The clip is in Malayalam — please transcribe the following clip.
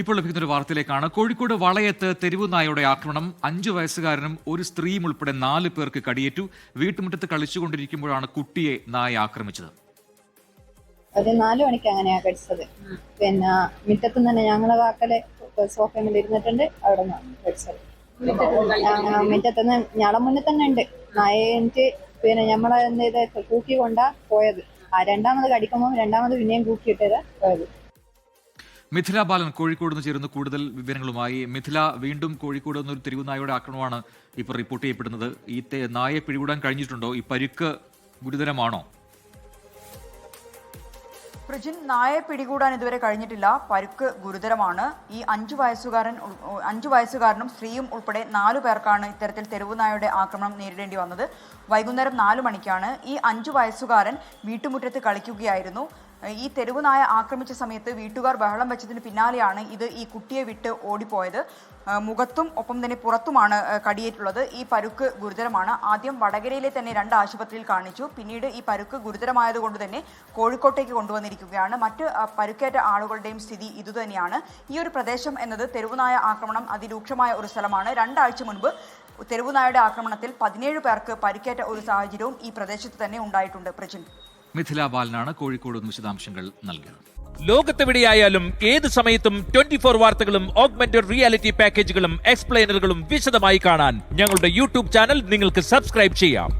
ഇപ്പോൾ ലഭിക്കുന്ന ഒരു വാർത്തയിലേക്കാണ്. കോഴിക്കോട് വളയത്ത് തെരുവു നായയുടെ ആക്രമണം. അഞ്ചു വയസ്സുകാരനും ഒരു സ്ത്രീയും ഉൾപ്പെടെ നാല് പേർക്ക് കടിയേറ്റു. വീട്ടുമുറ്റത്ത് കളിച്ചുകൊണ്ടിരിക്കുമ്പോഴാണ് കുട്ടിയെ നായ ആക്രമിച്ചത്. ഒരു നാലു മണിക്ക് അങ്ങനെയാ കടിച്ചത്. പിന്നെ മുറ്റത്ത് തന്നെ ഞങ്ങളെ വാക്കലെ സോഫയിൽ ഇരുന്നിട്ടുണ്ട് അവിടെ നിന്ന് കടിച്ചത് മുറ്റത്തുനിന്ന് ഞങ്ങളെ മുന്നിൽ തന്നെ ഉണ്ട്. നായന്റെ പിന്നെ ഞമ്മളെ കൂക്കി കൊണ്ടാ പോയത്. ആ രണ്ടാമത് കടിക്കുമ്പോൾ രണ്ടാമത് പിന്നെയും കൂക്കിയിട്ടത് പോയത്. മിഥില ബാലൻ കോഴിക്കോട് നിന്ന് ചേരുന്ന കൂടുതൽ വിവരങ്ങളുമായി മിഥില വീണ്ടും കോഴിക്കോട് നിന്നൊരു തെരുവുനായയുടെ ആക്രമണമാണ് ഇപ്പോൾ റിപ്പോർട്ട് ചെയ്യപ്പെടുന്നത്. ഈ നായയെ പിടികൂടാൻ കഴിഞ്ഞിട്ടുണ്ടോ? ഈ പരുക്ക് ഗുരുതരമാണോ? പ്രജിൻ നായയെ പിടികൂടാൻ ഇതുവരെ കഴിഞ്ഞിട്ടില്ല. പരുക്ക് ഗുരുതരമാണ്. ഈ അഞ്ചു വയസ്സുകാരൻ അഞ്ചു വയസ്സുകാരനും സ്ത്രീയും ഉൾപ്പെടെ നാലു പേർക്കാണ് ഇത്തരത്തിൽ തെരുവുനായയുടെ ആക്രമണം നേരിടേണ്ടി വന്നത്. വൈകുന്നേരം നാലു മണിക്കാണ് ഈ അഞ്ചു വയസ്സുകാരൻ വീട്ടുമുറ്റത്ത് കളിക്കുകയായിരുന്നു. ഈ തെരുവ് നായ ആക്രമിച്ച സമയത്ത് വീട്ടുകാർ ബഹളം വെച്ചതിന് പിന്നാലെയാണ് ഇത് ഈ കുട്ടിയെ വിട്ട് ഓടിപ്പോയത്. മുഖത്തും ഒപ്പം തന്നെ പുറത്തുമാണ് കടിയേറ്റുള്ളത്. ഈ പരുക്ക് ഗുരുതരമാണ്. ആദ്യം വടകരയിലെ തന്നെ രണ്ട് ആശുപത്രിയിൽ കാണിച്ചു. പിന്നീട് ഈ പരുക്ക് ഗുരുതരമായതുകൊണ്ട് തന്നെ കോഴിക്കോട്ടേക്ക് കൊണ്ടുവന്നിരിക്കുകയാണ്. മറ്റ് പരുക്കേറ്റ ആളുകളുടെയും സ്ഥിതി ഇതുതന്നെയാണ്. ഈ ഒരു പ്രദേശം എന്നത് തെരുവുനായ ആക്രമണം അതിരൂക്ഷമായ ഒരു സ്ഥലമാണ്. രണ്ടാഴ്ച മുൻപ് തെരുവുനായയുടെ ആക്രമണത്തിൽ പതിനേഴ് പേർക്ക് പരിക്കേറ്റ ഒരു സാഹചര്യവും ഈ പ്രദേശത്ത് തന്നെ ഉണ്ടായിട്ടുണ്ട്. പ്രജിൻ. മിഥില ബാലനാണ് കോഴിക്കോട് വിശദാംശങ്ങൾ നൽകിയത്. ലോകത്തെവിടെയായാലും ഏത് സമയത്തും ട്വന്റി ഫോർ വാർത്തകളും ഓഗ്മെന്റഡ് റിയാലിറ്റി പാക്കേജുകളും എക്സ്പ്ലെയിനറുകളും വിശദമായി കാണാൻ ഞങ്ങളുടെ യൂട്യൂബ് ചാനൽ നിങ്ങൾക്ക് സബ്സ്ക്രൈബ് ചെയ്യാം.